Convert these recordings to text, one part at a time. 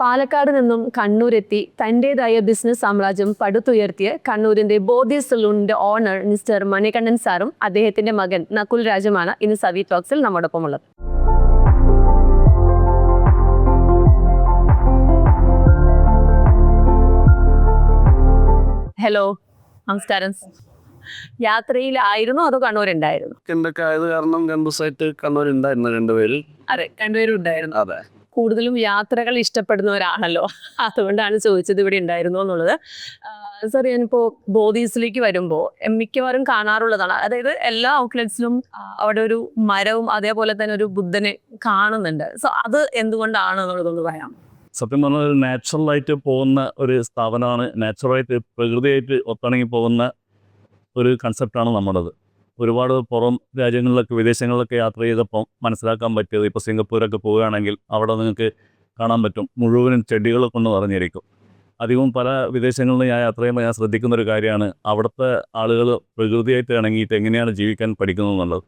പാലക്കാട് നിന്നും കണ്ണൂരെത്തി തന്റെതായ ബിസിനസ് സാമ്രാജ്യം പടുത്തുയർത്തിയ കണ്ണൂരിന്റെ ബോധി സലൂണിന്റെ ഓണർ മിസ്റ്റർ മണികണ്ഠൻ സാറും അദ്ദേഹത്തിന്റെ മകൻ നകുൽ രാജുമാണ് ഇന്ന് സവി ടോക്സിൽ നമ്മോടൊപ്പം ഉള്ളത് ഹലോ നമസ്കാരം. യാത്രയിലായിരുന്നു അതോ കണ്ണൂരുണ്ടായിരുന്നു? കാരണം രണ്ടുപേര് അതെ രണ്ടുപേരും ഉണ്ടായിരുന്നു. അതെ. കൂടുതലും യാത്രകൾ ഇഷ്ടപ്പെടുന്ന ഒരാളല്ലോ അതുകൊണ്ടാണ് ചോദിച്ചത് ഇവിടെ ഉണ്ടായിരുന്നു എന്നുള്ളത്. സാർ ഞാനിപ്പോൾ ബോധീസിലേക്ക് വരുമ്പോൾ മിക്കവാറും കാണാറുള്ളതാണ്. അതായത് എല്ലാ ഔട്ട്ലെറ്റ്സിലും അവിടെ ഒരു മരവും അതേപോലെ തന്നെ ഒരു ബുദ്ധനെ കാണുന്നുണ്ട്. സോ അത് എന്തുകൊണ്ടാണ് എന്നുള്ളതൊന്ന് പറയാം. സത്യം പറഞ്ഞാൽ ഒരു നാച്ചുറലായിട്ട് പോകുന്ന ഒരു സ്ഥാപനമാണ്. നാച്ചുറലായിട്ട് പ്രകൃതിയായിട്ട് ഒത്തിണങ്ങി പോകുന്ന ഒരു കൺസെപ്റ്റാണ് നമ്മുടേത്. ഒരുപാട് പുറം രാജ്യങ്ങളിലൊക്കെ വിദേശങ്ങളിലൊക്കെ യാത്ര ചെയ്തപ്പോൾ മനസ്സിലാക്കാൻ പറ്റിയത് ഇപ്പോൾ സിംഗപ്പൂരൊക്കെ പോവുകയാണെങ്കിൽ അവിടെ നിങ്ങൾക്ക് കാണാൻ പറ്റും. മുഴുവനും ചെടികൾ കൊണ്ട് നിറഞ്ഞിരിക്കും. അധികവും പല വിദേശങ്ങളിൽ ഞാൻ യാത്ര ചെയ്യുമ്പോൾ ഞാൻ ശ്രദ്ധിക്കുന്ന ഒരു കാര്യമാണ് അവിടുത്തെ ആളുകൾ പ്രകൃതിയായിട്ട് ഇണങ്ങിയിട്ട് എങ്ങനെയാണ് ജീവിക്കാൻ പഠിക്കുന്നത് എന്നുള്ളത്.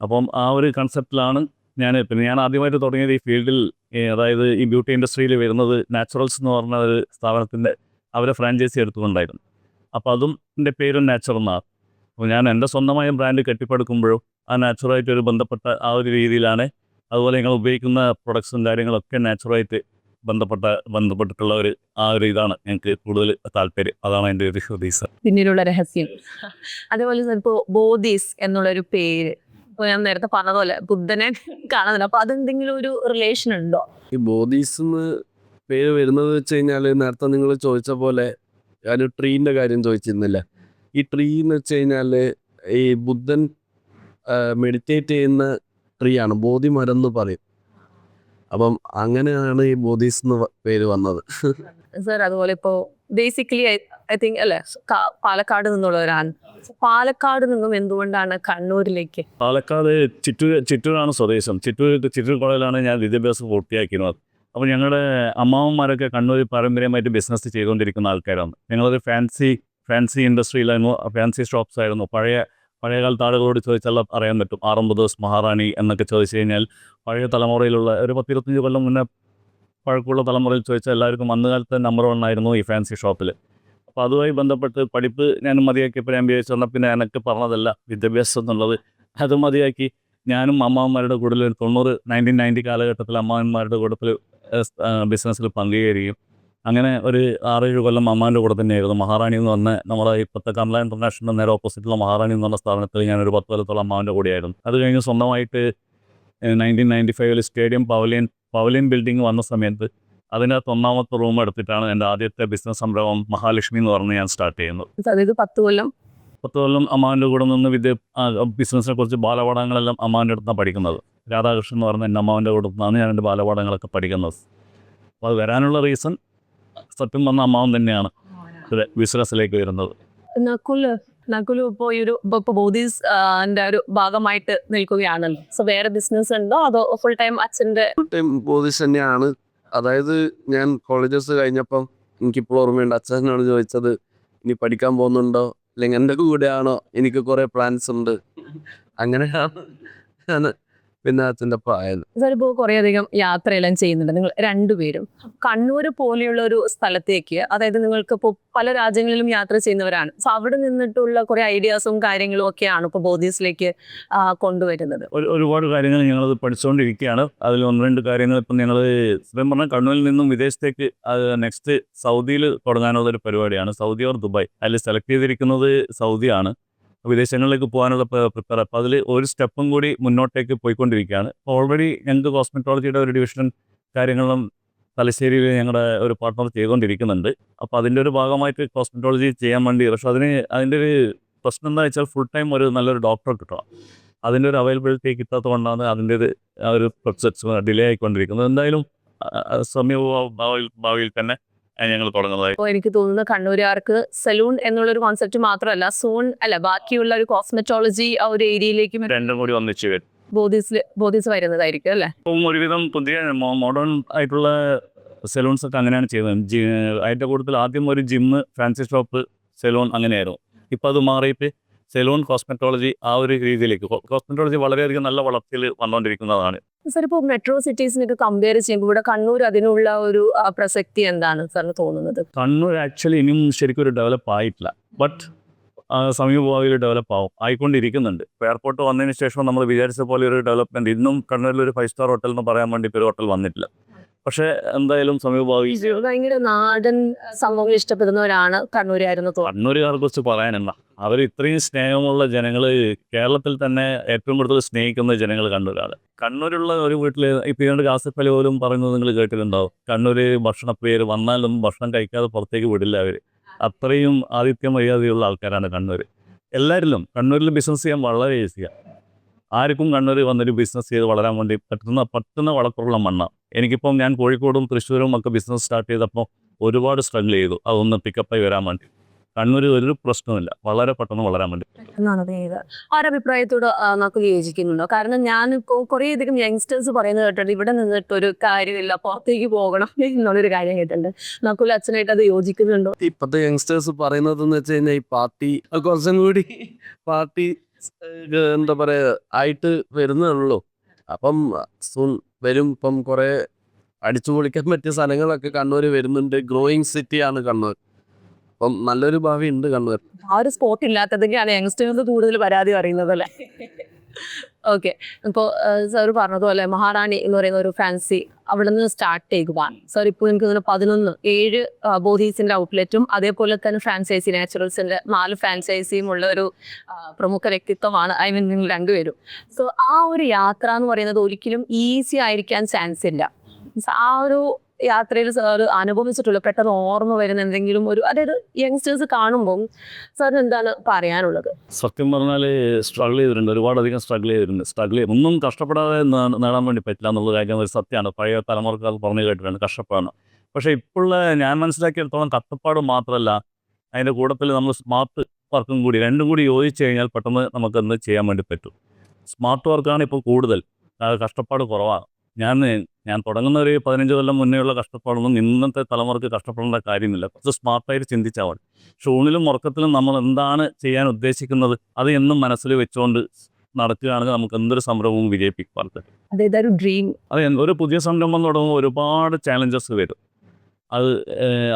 അപ്പം ആ ഒരു കൺസെപ്റ്റിലാണ് ഞാൻ പിന്നെ ഞാൻ ആദ്യമായിട്ട് തുടങ്ങിയത് ഈ ഫീൽഡിൽ അതായത് ഈ ബ്യൂട്ടി ഇൻഡസ്ട്രിയിൽ വരുന്നത് നാച്ചുറൽസ് എന്ന് പറഞ്ഞ ഒരു സ്ഥാപനത്തിന്റെ അവരെ ഫ്രാഞ്ചൈസി എടുത്തുകൊണ്ടായിരുന്നു. അപ്പോൾ അതും എന്റെ പേരും നാച്ചുറൽ എന്നാണ്. ഞാൻ എന്റെ സ്വന്തമായ ബ്രാൻഡ് കെട്ടിപ്പടുക്കുമ്പോഴും ആ നാച്ചുറലായിട്ട് ഒരു ബന്ധപ്പെട്ട ആ ഒരു രീതിയിലാണ് അതുപോലെ ഞങ്ങൾ ഉപയോഗിക്കുന്ന പ്രൊഡക്ട്സും കാര്യങ്ങളൊക്കെ നാച്ചുറലായിട്ട് ബന്ധപ്പെട്ട ബന്ധപ്പെട്ടിട്ടുള്ള ഒരു ആ ഒരു ഇതാണ് ഞങ്ങൾക്ക് കൂടുതൽ താല്പര്യം. അതാണ് എന്റെ ഒരു ഹൃദയ പിന്നീടുള്ള രഹസ്യം. അതേപോലെ ഇപ്പോൾ ബോധീസ് എന്നുള്ളൊരു പേര്. ഇപ്പോൾ ഞാൻ നേരത്തെ പറഞ്ഞതുപോലെ ബുദ്ധനെ കാണുന്നില്ല. അപ്പോൾ അതെന്തെങ്കിലും ഒരു റിലേഷൻ ഉണ്ടോ? ഈ ബോധീസ് എന്ന് പേര് വരുന്നത് വെച്ച് കഴിഞ്ഞാൽ നേരത്തെ നിങ്ങൾ ചോദിച്ച പോലെ ഞാൻ ട്രീന്റെ കാര്യം ചോദിച്ചിരുന്നില്ല. ഈ ട്രീ എന്ന് വെച്ച് കഴിഞ്ഞാൽ ഈ ബുദ്ധൻ മെഡിറ്റേറ്റ് ചെയ്യുന്ന ട്രീ ആണ്. ബോധി മരം എന്ന് പറയും. അപ്പം അങ്ങനെയാണ് ഈ ബോധീസ് എന്ന് പേര് വന്നത്. സർ അതുപോലെ ഇപ്പോൾ ബേസിക്കലി ഐ തിങ്ക് അല്ലെ പാലക്കാട് നിന്നുള്ളവരാണ്. പാലക്കാട് നിന്നും എന്തുകൊണ്ടാണ് കണ്ണൂരിലേക്ക്? പാലക്കാട് ചിറ്റൂർ ചിറ്റൂരാണ് സ്വദേശം. ചിറ്റൂർ ചിറ്റൂർ കോളേജിലാണ് ഞാൻ വിദ്യാഭ്യാസം പൂർത്തിയാക്കിയിരുന്നത്. അപ്പോൾ ഞങ്ങളുടെ അമ്മാവന്മാരൊക്കെ കണ്ണൂർ പാരമ്പര്യമായിട്ട് ബിസിനസ് ചെയ്തുകൊണ്ടിരിക്കുന്ന ആൾക്കാരാണ്. ഞങ്ങളൊരു ഫാൻസി ഫാൻസി ഇൻഡസ്ട്രിയിലായിരുന്നു ഫാൻസി ഷോപ്സ് ആയിരുന്നു. പഴയ പഴയ കാലത്ത് ആളുകളോട് ചോദിച്ചാൽ അറിയാൻ പറ്റും. ആറമ്പത് മഹാറാണി എന്നൊക്കെ ചോദിച്ചു കഴിഞ്ഞാൽ പഴയ തലമുറയിലുള്ള ഒരു പത്തിരുപത്തഞ്ച് കൊല്ലം മുന്നേ പഴക്കമുള്ള തലമുറയിൽ ചോദിച്ചാൽ എല്ലാവർക്കും അന്ന് കാലത്ത് നമ്പർ വൺ ആയിരുന്നു ഈ ഫാൻസി ഷോപ്പിൽ അപ്പോൾ അതുമായി ബന്ധപ്പെട്ട് പഠിപ്പ് ഞാൻ മതിയാക്കിയപ്പോൾ ഞാൻ വിചാരിച്ചു എന്നാൽ പിന്നെ എനിക്ക് പറഞ്ഞതല്ല വിദ്യാഭ്യാസം എന്നുള്ളത് അത് മതിയാക്കി. ഞാനും അമ്മാവന്മാരുടെ കൂടുതൽ തൊണ്ണൂറ് നയന്റീൻ നയന്റി കാലഘട്ടത്തിൽ അമ്മാവന്മാരുടെ കൂടുതൽ ബിസിനസ്സിൽ പങ്കുചേരുകയും അങ്ങനെ ഒരു ആറേഴ് കൊല്ലം അമ്മാന്റെ കൂടെ തന്നെയായിരുന്നു. മഹാറാണി എന്ന് പറഞ്ഞ നമ്മുടെ ഇപ്പോഴത്തെ കമല ഇന്റർനാഷണൽ നേരെ ഓപ്പോസിറ്റുള്ള മഹാറാണി എന്ന് പറഞ്ഞ സ്ഥാപനത്തിൽ ഒരു പത്ത് കൊല്ലത്തോളം അമ്മാവിന്റെ കൂടെയായിരുന്നു. അത് കഴിഞ്ഞ് സ്വന്തമായിട്ട് നയന്റീൻ നയന്റി ഫൈവിൽ സ്റ്റേഡിയം പവലിയൻ പവലിയൻ ബിൽഡിംഗ് വന്ന സമയത്ത് അതിനകത്ത് ഒന്നാമത്തെ റൂം എടുത്തിട്ടാണ് എന്റെ ആദ്യത്തെ ബിസിനസ് സംരംഭം മഹാലക്ഷ്മി എന്ന് പറഞ്ഞ് ഞാൻ സ്റ്റാർട്ട് ചെയ്യുന്നത്. അതായത് പത്ത് കൊല്ലം? പത്ത് കൊല്ലം അമ്മാവിന്റെ കൂടെ നിന്ന് വിദ്യ ബിസിനസ്സിനെ കുറിച്ച് ബാലപാഠങ്ങളെല്ലാം അമ്മാവിന്റെ അടുത്താണ് പഠിക്കുന്നത്. രാധാകൃഷ്ണൻ എന്ന് പറഞ്ഞ എന്റെ അമ്മാവിന്റെ കൂടെ നിന്നാണ് ഞാൻ എന്റെ ബാലപാഠങ്ങളൊക്കെ പഠിക്കുന്നത്. അപ്പോൾ അത് വരാനുള്ള റീസൺ സത്യം പറഞ്ഞ അമ്മാവൻ തന്നെയാണ്. അതെ ബിസിനസ്സിലേക്ക് വരുന്നത്. നക്കുൽ നക്കുൽ ഇപ്പോൾ ഈ ഒരു ഇപ്പോൾ ബോധീസ് ഒരു ഭാഗമായിട്ട് നിൽക്കുകയാണല്ലോ. സോ വേറെ ബിസിനസ് ഉണ്ടോ? അതോ ഫുൾ ടൈം അച്ഛന്റെ? ടൈം ബോധീസ് തന്നെയാണ്. അതായത് ഞാൻ കോളേജസ് കഴിഞ്ഞപ്പം എനിക്കിപ്പോൾ ഓർമ്മയുണ്ട് അച്ഛനാണ് ചോദിച്ചത് ഇനി പഠിക്കാൻ പോകുന്നുണ്ടോ? അല്ലെങ്കിൽ എന്റെ കൂടെയാണോ? എനിക്ക് കുറേ പ്ലാൻസ് ഉണ്ട്. അങ്ങനെയാണ് ഞാൻ പിന്നെ അച്ഛന്റെ ഒപ്പം ആയത് ഇപ്പോൾ കുറേ അധികം യാത്രയെല്ലാം ചെയ്യുന്നുണ്ട്. നിങ്ങൾ രണ്ടുപേരും കണ്ണൂർ പോലെയുള്ള ഒരു സ്ഥലത്തേക്ക് അതായത് നിങ്ങൾക്ക് ഇപ്പോൾ പല രാജ്യങ്ങളിലും യാത്ര ചെയ്യുന്നവരാണ്. സോ അവിടെ നിന്നിട്ടുള്ള കുറെ ഐഡിയാസും കാര്യങ്ങളും ഒക്കെയാണ് ഇപ്പോൾ ബോധീസിലേക്ക് കൊണ്ടുവരുന്നത്. ഒരുപാട് കാര്യങ്ങൾ ഞങ്ങളത് പഠിച്ചുകൊണ്ടിരിക്കുകയാണ് അതിൽ ഒന്ന് രണ്ട് കാര്യങ്ങൾ ഇപ്പം ഞങ്ങൾ സത്യം പറഞ്ഞാൽ കണ്ണൂരിൽ നിന്നും വിദേശത്തേക്ക് നെക്സ്റ്റ് സൗദിയിൽ തുടങ്ങാനുള്ള ഒരു പരിപാടിയാണ്. Saudi or Dubai. അതിൽ സെലക്ട് ചെയ്തിരിക്കുന്നത് സൗദിയാണ്. വിദേശങ്ങളിലേക്ക് പോകാനുള്ള പ്രിപ്പയർ. അപ്പോൾ അതിൽ ഒരു സ്റ്റെപ്പും കൂടി മുന്നോട്ടേക്ക് പോയിക്കൊണ്ടിരിക്കുകയാണ്. അപ്പോൾ ഓൾറെഡി ഞങ്ങൾക്ക് കോസ്മെറ്റോളജിയുടെ ഒരു ഡിവിഷൻ കാര്യങ്ങളും തലശ്ശേരിയിൽ ഞങ്ങളുടെ ഒരു പാർട്ട്ണർ ചെയ്തുകൊണ്ടിരിക്കുന്നുണ്ട്. അപ്പോൾ അതിന്റെ ഒരു ഭാഗമായിട്ട് കോസ്മെറ്റോളജി ചെയ്യാൻ വേണ്ടി പക്ഷെ അതിന് അതിന്റെ ഒരു പ്രശ്നം എന്താ വെച്ചാൽ ഫുൾ ടൈം ഒരു നല്ലൊരു ഡോക്ടറെ കിട്ടണം. അതിന്റെ ഒരു അവൈലബിലിറ്റി കിട്ടാത്തത് കൊണ്ടാണ് അതിന്റെ ഒരു ആ ഒരു പ്രൊസസ് ഡിലേ ആയിക്കൊണ്ടിരിക്കുന്നത്. എന്തായാലും സമീപ ഭാവിയിൽ ഭാവിയിൽ തന്നെ ഞങ്ങൾ തുടങ്ങുന്നത് അപ്പോൾ എനിക്ക് തോന്നുന്നു കണ്ണൂരുകാർക്ക് സലൂൺ എന്നുള്ളൊരു കോൺസെപ്റ്റ് മാത്രമല്ല സൂൺ അല്ല ബാക്കിയുള്ള ഒരു കോസ്മെറ്റോളജി ആ ഒരു ഏരിയയിലേക്കും രണ്ടും കൂടി ഒന്നിച്ച് വരും. ബോധീസ് വരുന്നതായിരിക്കും അല്ലേ? ഇപ്പം ഒരുവിധം പുതിയ മോഡേൺ ആയിട്ടുള്ള സെലൂൺസ് ഒക്കെ അങ്ങനെയാണ് ചെയ്യുന്നത്. അതിന്റെ അതിന്റെ കൂട്ടത്തിൽ ആദ്യം ഒരു ജിമ്മ് ഫാൻസി ഷോപ്പ് സെലൂൺ അങ്ങനെയായിരുന്നു. ഇപ്പം അത് മാറിയിട്ട് സെലൂൺ കോസ്മെറ്റോളജി ആ ഒരു രീതിയിലേക്ക്. കോസ്മെറ്റോളജി വളരെയധികം നല്ല വളർച്ചയിൽ വന്നുകൊണ്ടിരിക്കുന്നതാണ് സാർ ഇപ്പോൾ മെട്രോ സിറ്റീസിനൊക്കെ കമ്പയർ ചെയ്യുമ്പോൾ ഇവിടെ കണ്ണൂർ അതിനുള്ള ഒരു പ്രസക്തി എന്താണ് സാറിന് തോന്നുന്നത്? കണ്ണൂർ ആക്ച്വലി ഇനിയും ശരിക്കും ഒരു ഡെവലപ്പ് ആയിട്ടില്ല. ബട്ട് സമീപഭാവിയിൽ ഡെവലപ്പ് ആവും ആയിക്കൊണ്ടിരിക്കുന്നുണ്ട്. ഇപ്പോൾ എയർപോർട്ട് വന്നതിന് ശേഷം നമ്മൾ വിചാരിച്ച പോലെ ഒരു ഡെവലപ്മെന്റ് ഇന്നും കണ്ണൂരിൽ ഒരു ഫൈവ് സ്റ്റാർ ഹോട്ടൽ എന്ന് പറയാൻ വേണ്ടി ഒരു ഹോട്ടൽ വന്നിട്ടില്ല. പക്ഷെ എന്തായാലും സമീപഭാവി ഭയങ്കര നാടൻ സംഭവം ഇഷ്ടപ്പെടുന്നവരാണ് കണ്ണൂരായിരുന്നു തോന്നുന്നു. കണ്ണൂരുകാരെ കുറിച്ച് പറയാനെന്താ അവർ ഇത്രയും സ്നേഹമുള്ള ജനങ്ങൾ കേരളത്തിൽ തന്നെ ഏറ്റവും കൂടുതൽ സ്നേഹിക്കുന്ന ജനങ്ങൾ കണ്ണൂരാണ്. കണ്ണൂരുള്ള ഒരു വീട്ടിൽ ഇപ്പം ഇതുകൊണ്ട് കാസപ്പല പോലും പറയുന്നത് നിങ്ങൾ കേട്ടിട്ടുണ്ടാവും. കണ്ണൂർ പേര് വന്നാലൊന്നും ഭക്ഷണം കഴിക്കാതെ പുറത്തേക്ക് വിടില്ല അവർ അത്രയും ആതിഥ്യ മര്യാദയുള്ള ആൾക്കാരാണ് കണ്ണൂർ എല്ലാവരിലും കണ്ണൂരിൽ ബിസിനസ് ചെയ്യാൻ വളരെ ഈസിയാണ് ആർക്കും കണ്ണൂർ വന്നൊരു ബിസിനസ് ചെയ്ത് വളരാൻ വേണ്ടി പറ്റുന്ന പറ്റുന്ന വളക്കുള്ള മണ്ണാണ് എനിക്കിപ്പം ഞാൻ കോഴിക്കോടും തൃശ്ശൂരും ഒക്കെ ബിസിനസ് സ്റ്റാർട്ട് ചെയ്തപ്പോൾ ഒരുപാട് സ്ട്രഗിൾ ചെയ്തു. അതൊന്ന് പിക്കപ്പായി വരാൻ വേണ്ടി. കണ്ണൂർ ഒരു പ്രശ്നമില്ല വളരെ പെട്ടെന്ന് വളരാൻ വേണ്ടി. എന്നാണ് ഇത് ആ ഒരു അഭിപ്രായത്തോട് നമുക്ക് യോജിക്കുന്നുണ്ടോ? കാരണം ഞാൻ കുറേ അധികം യങ്സ്റ്റേഴ്സ് പറയുന്നത് കേട്ടിട്ടുണ്ട്. ഇവിടെ നിന്നിട്ട് ഒരു കാര്യമില്ല. പുറത്തേക്ക് പോകണം എന്നുള്ളൊരു കാര്യം കേട്ടിട്ടുണ്ട്. നക്കുൽ അച്ഛനായിട്ട് അത് യോജിക്കുന്നുണ്ടോ? ഇപ്പോഴത്തെ യങ്സ്റ്റേഴ്സ് പറയുന്നത് എന്ന് വെച്ച് കഴിഞ്ഞാൽ ഈ പാർട്ടി കുറച്ചും കൂടി പാർട്ടി എന്താ പറയാ ആയിട്ട് വരുന്നേ ഉള്ളൂ അപ്പം സൂൺ വരും. ഇപ്പം കുറെ അടിച്ചു പൊളിക്കാൻ പറ്റിയ സ്ഥലങ്ങളൊക്കെ കണ്ണൂർ വരുന്നുണ്ട്. ഗ്രോയിങ് സിറ്റിയാണ് കണ്ണൂർ അപ്പം നല്ലൊരു ഭാവി ഉണ്ട് കണ്ണൂർ. ആ ഒരു സ്പോട്ട് ഇല്ലാത്തതൊക്കെയാണ് യങ്സ്റ്റേഴ്സ് കൂടുതൽ പരാതി പറയുന്നത് അല്ലേ? ഓക്കെ ഇപ്പോൾ സാർ പറഞ്ഞതുപോലെ മഹാറാണി എന്ന് പറയുന്ന ഒരു ഫാൻസി അവിടെ നിന്ന് സ്റ്റാർട്ട് ചെയ്യുവാൻ. സാർ ഇപ്പോൾ എനിക്ക് തോന്നുന്നു പതിനൊന്ന് ഏഴ് ബോധീസിന്റെ ഔട്ട്ലെറ്റും അതേപോലെ തന്നെ ഫ്രാഞ്ചൈസി നാച്ചുറൽസിന്റെ നാല് ഫ്രാഞ്ചൈസിയും ഉള്ള ഒരു പ്രമുഖ വ്യക്തിത്വമാണ് ഐ മീൻ നിങ്ങൾ രണ്ടുപേരും. സോ ആ ഒരു യാത്ര എന്ന് പറയുന്നത് ഒരിക്കലും ഈസി ആയിരിക്കാൻ ചാൻസ് ഇല്ല. ആ ഒരു യാത്രയിൽ സാർ അനുഭവിച്ചിട്ടുള്ള. പെട്ടെന്ന് ഓർമ്മ വരുന്ന എന്തെങ്കിലും ഒരു അതായത് യങ്സ്റ്റേഴ്സ് കാണുമ്പോൾ സാറിന് എന്താണ് പറയാനുള്ളത്? സത്യം പറഞ്ഞാൽ സ്ട്രഗിൾ ചെയ്തിട്ടുണ്ട്. ഒരുപാടധികം സ്ട്രഗിൾ ചെയ്തിട്ടുണ്ട്. സ്ട്രഗിൾ ചെയ്ത് ഒന്നും കഷ്ടപ്പെടാതെ നേടാൻ വേണ്ടി പറ്റില്ല എന്നുള്ള കാര്യം ഒരു സത്യമാണ്. പഴയ തലമുറക്കാർ പറഞ്ഞു കേട്ടിട്ടുണ്ട്. കഷ്ടപ്പാടാണ്. പക്ഷേ ഇപ്പോഴുള്ള ഞാൻ മനസ്സിലാക്കിയെടുത്തോളം കഷ്ടപ്പാട് മാത്രമല്ല അതിന്റെ കൂട്ടത്തിൽ നമ്മൾ സ്മാർട്ട് വർക്കും കൂടി രണ്ടും കൂടി യോജിച്ച് കഴിഞ്ഞാൽ പെട്ടെന്ന് നമുക്കെന്ത് ചെയ്യാൻ വേണ്ടി പറ്റും. സ്മാർട്ട് വർക്കാണ് ഇപ്പോൾ കൂടുതൽ. കഷ്ടപ്പാട് കുറവാണ് ഞാൻ ഞാൻ തുടങ്ങുന്ന ഒരു പതിനഞ്ച് കൊല്ലം മുന്നേയുള്ള കഷ്ടപ്പാടൊന്നും ഇന്നത്തെ തലമുറയ്ക്ക് കഷ്ടപ്പെടേണ്ട കാര്യമില്ല. കുറച്ച് സ്മാർട്ടായിട്ട് ചിന്തിച്ചാൽ മതി. ഷൂണിലും ഉറക്കത്തിലും നമ്മൾ എന്താണ് ചെയ്യാൻ ഉദ്ദേശിക്കുന്നത് അത് എന്നും മനസ്സിൽ വെച്ചുകൊണ്ട് നടക്കുകയാണെങ്കിൽ നമുക്ക് എന്തൊരു സംരംഭവും വിജയിപ്പിക്കാൻ അതെ ഒരു ഡ്രീം അത് ഒരു പുതിയ സംരംഭം തുടങ്ങുമ്പോൾ ഒരുപാട് ചാലഞ്ചസ് വരും. അത്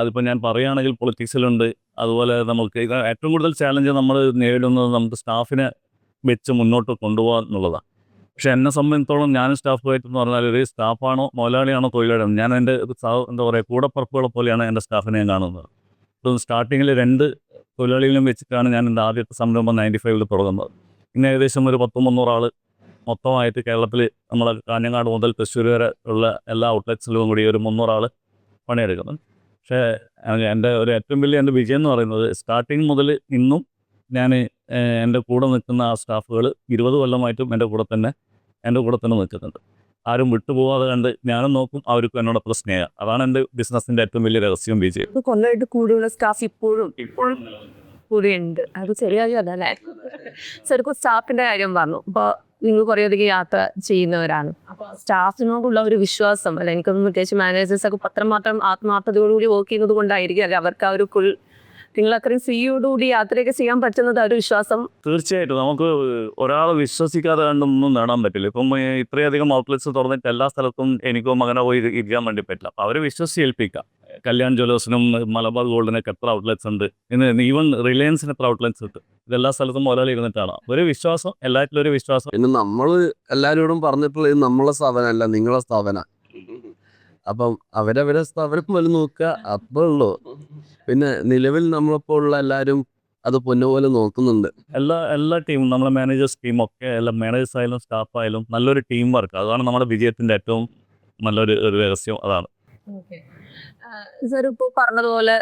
അതിപ്പോൾ ഞാൻ പറയുകയാണെങ്കിൽ പൊളിറ്റിക്സിലുണ്ട് അതുപോലെ നമുക്ക് ഏറ്റവും കൂടുതൽ ചാലഞ്ച് നമ്മൾ നേരിടുന്നത് നമുക്ക് സ്റ്റാഫിനെ വെച്ച് മുന്നോട്ട് കൊണ്ടുപോകാൻ എന്നുള്ളതാണ്. പക്ഷെ എന്നെ സംബന്ധിച്ചോളം ഞാൻ സ്റ്റാഫ് സ്റ്റാഫുമായിട്ട് എന്ന് പറഞ്ഞാൽ ഒരു സ്റ്റാഫാണോ മുതലാളിയാണോ തൊഴിലാളിയാണോ ഞാൻ എന്റെ എന്താ പറയുക കൂടപ്പറപ്പുകളെ പോലെയാണ് എന്റെ സ്റ്റാഫിനെ ഞാൻ കാണുന്നത്. ഇപ്പം സ്റ്റാർട്ടിങ്ങിൽ രണ്ട് തൊഴിലാളികളും വെച്ചിട്ടാണ് ഞാൻ എന്റെ ആദ്യത്തെ സംരംഭം നയന്റി ഫൈവിൽ തുടങ്ങുന്നത്. ഇന്ന് ഏകദേശം ഒരു പത്ത് മുന്നൂറ് ആൾ മൊത്തമായിട്ട് കേരളത്തിൽ നമ്മളെ കാഞ്ഞങ്ങാട് മുതൽ തൃശ്ശൂർ വരെ ഉള്ള എല്ലാ ഔട്ട്ലെറ്റ്സിലും കൂടി ഒരു മുന്നൂറാൾ പണിയെടുക്കുന്നത് പക്ഷേ എന്റെ ഒരു ഏറ്റവും വലിയ എന്റെ വിജയം എന്ന് പറയുന്നത് സ്റ്റാർട്ടിങ് മുതൽ ഇന്നും ഞാൻ എന്റെ കൂടെ നിൽക്കുന്ന ആ സ്റ്റാഫുകൾ ഇരുപത് കൊല്ലമായിട്ടും എന്റെ കൂടെ തന്നെ എന്റെ കൂടെ തന്നെ നിൽക്കുന്നുണ്ട്. ആരും വിട്ടുപോകാതെ കണ്ട് ഞാനും നോക്കും അവർക്കും എന്നോടൊപ്പം സ്നേഹം. അതാണ് എന്റെ ബിസിനസ്സിന്റെ ഏറ്റവും വലിയ രഹസ്യം വിജയം ജെ കൊല്ലമായിട്ട് കൂടുതലുള്ള സ്റ്റാഫ് ഇപ്പോഴും ഇപ്പോഴും കൂടിയുണ്ട് അത് ചെറിയ കാര്യമല്ല അല്ലേ ശരിക്കും സ്റ്റാഫിന്റെ കാര്യം പറഞ്ഞു. അപ്പോൾ നിങ്ങൾ കുറേ അധികം യാത്ര ചെയ്യുന്നവരാണ്. അപ്പോൾ സ്റ്റാഫിനോടുള്ള ഒരു വിശ്വാസം അല്ല എനിക്കൊന്നും പ്രത്യേകിച്ച് മാനേജേഴ്സൊക്കെ പത്രം മാത്രം ആത്മാർത്ഥതയോടുകൂടി വർക്ക് ചെയ്യുന്നത് കൊണ്ടായിരിക്കും അല്ലെ? അവർക്ക് ആ ഒരു ഫുൾ നിങ്ങൾ അത്രയും ഫ്രീയോടുകൂടി യാത്രയൊക്കെ ചെയ്യാൻ പറ്റുന്നത് ആ ഒരു വിശ്വാസം? തീർച്ചയായിട്ടും. നമുക്ക് ഒരാളെ വിശ്വസിക്കാതെ കണ്ടൊന്നും നേടാൻ പറ്റില്ല. ഇപ്പം ഇത്രയധികം ഔട്ട്ലെറ്റ്സ് തുറന്നിട്ട് എല്ലാ സ്ഥലത്തും എനിക്കോ മകനോ പോയി ഇരി- ഇരിക്കാൻ വേണ്ടി പറ്റില്ല. അപ്പം അവരെ വിശ്വസിച്ച് ഏൽപ്പിക്കാം കല്യാൺ ജ്വല്ലേഴ്സിനും മലബാർ ഗോൾഡിനൊക്കെ എത്ര ഔട്ട്ലെറ്റ്സ് ഉണ്ട്. ഇന്ന് ഈവൻ റിലയൻസിന് എത്ര ഔട്ട്ലെറ്റ്സ് ഉണ്ട്. ഇതെല്ലാ സ്ഥലത്തും മുതലാളി ഇരുന്നിട്ടാണ്. ഒരു വിശ്വാസം എല്ലാറ്റിലും ഒരു വിശ്വാസം. പിന്നെ നമ്മൾ എല്ലാവരോടും പറഞ്ഞിട്ടുള്ളത് ഇത് നമ്മളെ സ്ഥാപനമല്ല നിങ്ങളെ സ്ഥാപന. അപ്പം അവരവരെ സ്ഥാപനം പോലെ നോക്കുക അത്രേ ഉള്ളൂ. പിന്നെ നിലവിൽ നമ്മളിപ്പോൾ ഉള്ള എല്ലാരും അത് പൊന്നുപോലെ നോക്കുന്നുണ്ട്. എല്ലാ എല്ലാ ടീമും നമ്മളെ മാനേജേഴ്സ് ടീം ഒക്കെ എല്ലാ മാനേജേഴ്സ് ആയാലും സ്റ്റാഫ് ആയാലും നല്ലൊരു ടീം വർക്ക് അതാണ് നമ്മുടെ വിജയത്തിന്റെ ഏറ്റവും നല്ലൊരു രഹസ്യം അതാണ്. സാർ ഇപ്പോൾ പറഞ്ഞതുപോലെ